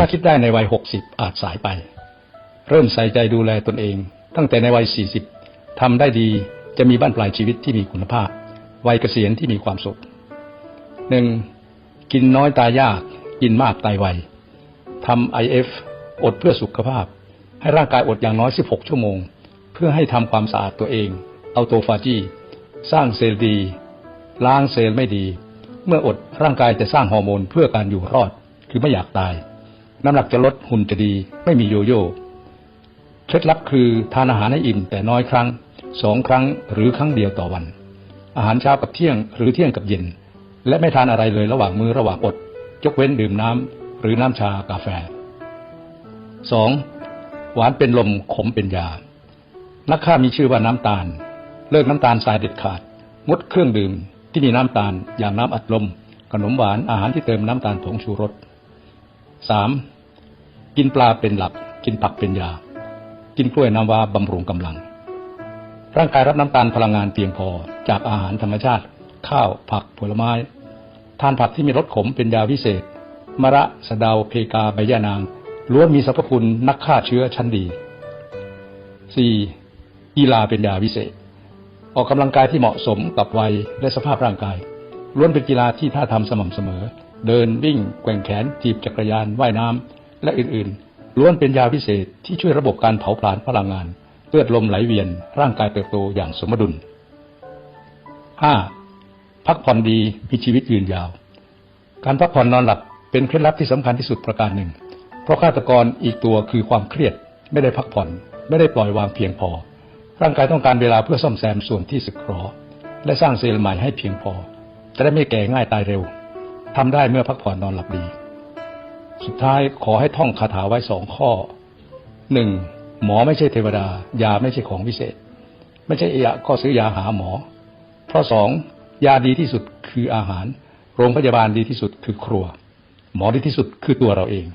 ถ้าคิดได้ในวัยหกสิบอาจสายไป เริ่มใส่ใจดูแลตนเอง ตั้งแต่ในวัยสี่สิบทำได้ดีจะมีบ้านปลายชีวิตที่มีคุณภาพ วัยเกษียณที่มีความสุขหนึ่งกินน้อยตายยาก กินมากตายไวทำไอเอฟอดเพื่อสุขภาพ ให้ร่างกายอดอย่างน้อย 16 ชั่วโมง เพื่อให้ทำความสะอาดตัวเอง เอาโตฟาจีสร้างเซลล์ดี ล้างเซลล์ไม่ดี เมื่ออดร่างกายจะสร้างฮอร์โมนเพื่อการอยู่รอด คือไม่อยากตาย น้ำหนักจะลดหุ่นจะดี ไม่มีโยโย่เคล็ดลับคือทานอาหารให้อิ่มแต่น้อยครั้งสองครั้งหรือครั้งเดียวต่อวัน อาหารเช้ากับเที่ยงหรือเที่ยงกับเย็น และไม่ทานอะไรเลยระหว่างมือระหว่างอดยกเว้นดื่มน้ำหรือน้ำชากาแฟสองหวานเป็นลมขมเป็นยา นักฆ่ามีชื่อว่าน้ำตาล เลิกน้ำตาลทรายเด็ดขาด งดเครื่องดื่มที่มีน้ำตาลอย่างน้ำอัดลม ขนมหวานอาหารที่เติมน้ำตาลผงชูรส สามกินปลาเป็นหลัก กินผักเป็นยา กินกล้วยน้ำว้าบำรุงกำลัง ร่างกายรับน้ำตาลพลังงานเพียงพอจากอาหารธรรมชาติ ข้าวผักผลไม้ ทานผักที่มีรสขมเป็นยาวิเศษ มะระสะเดาเพกาใบยะนางล้วนมีสรรพคุณนักฆ่าเชื้อชั้นดี 4. กีฬาเป็นยาวิเศษ ออกกำลังกายที่เหมาะสมกับวัยและสภาพร่างกายล้วนเป็นกีฬาที่ท่าทำสม่ำเสมอ เดินวิ่งแกว่งแขนจีบจักรยานว่ายน้ำและอื่นๆล้วนเป็นยาวิเศษที่ช่วยระบบการเผาผลาญพลังงานเลือดลมไหลเวียน ร่างกายเติบโตอย่างสมดุล 5. พักผ่อนดีมีชีวิตยืนยาว การพักผ่อนนอนหลับเป็นเคล็ดลับที่สำคัญที่สุดประการหนึ่ง เพราะฆาตกรอีกตัวคือความเครียด ไม่ได้พักผ่อน ไม่ได้ปล่อยวางเพียงพอ ร่างกายต้องการเวลาเพื่อซ่อมแซมส่วนที่สึกหรอและสร้างเซลล์ใหม่ให้เพียงพอ จะได้ไม่แก่ง่ายตายเร็ว ทำได้เมื่อพักผ่อนนอนหลับดี สุดท้ายขอให้ท่องคาถาไว้สองข้อหนึ่งหมอไม่ใช่เทวดา ยาไม่ใช่ของวิเศษ ไม่ใช่เอะก็ซื้อยาหาหมอเพราะสองยาดีที่สุดคืออาหาร โรงพยาบาลดีที่สุดคือครัว หมอดีที่สุดคือตัวเราเอง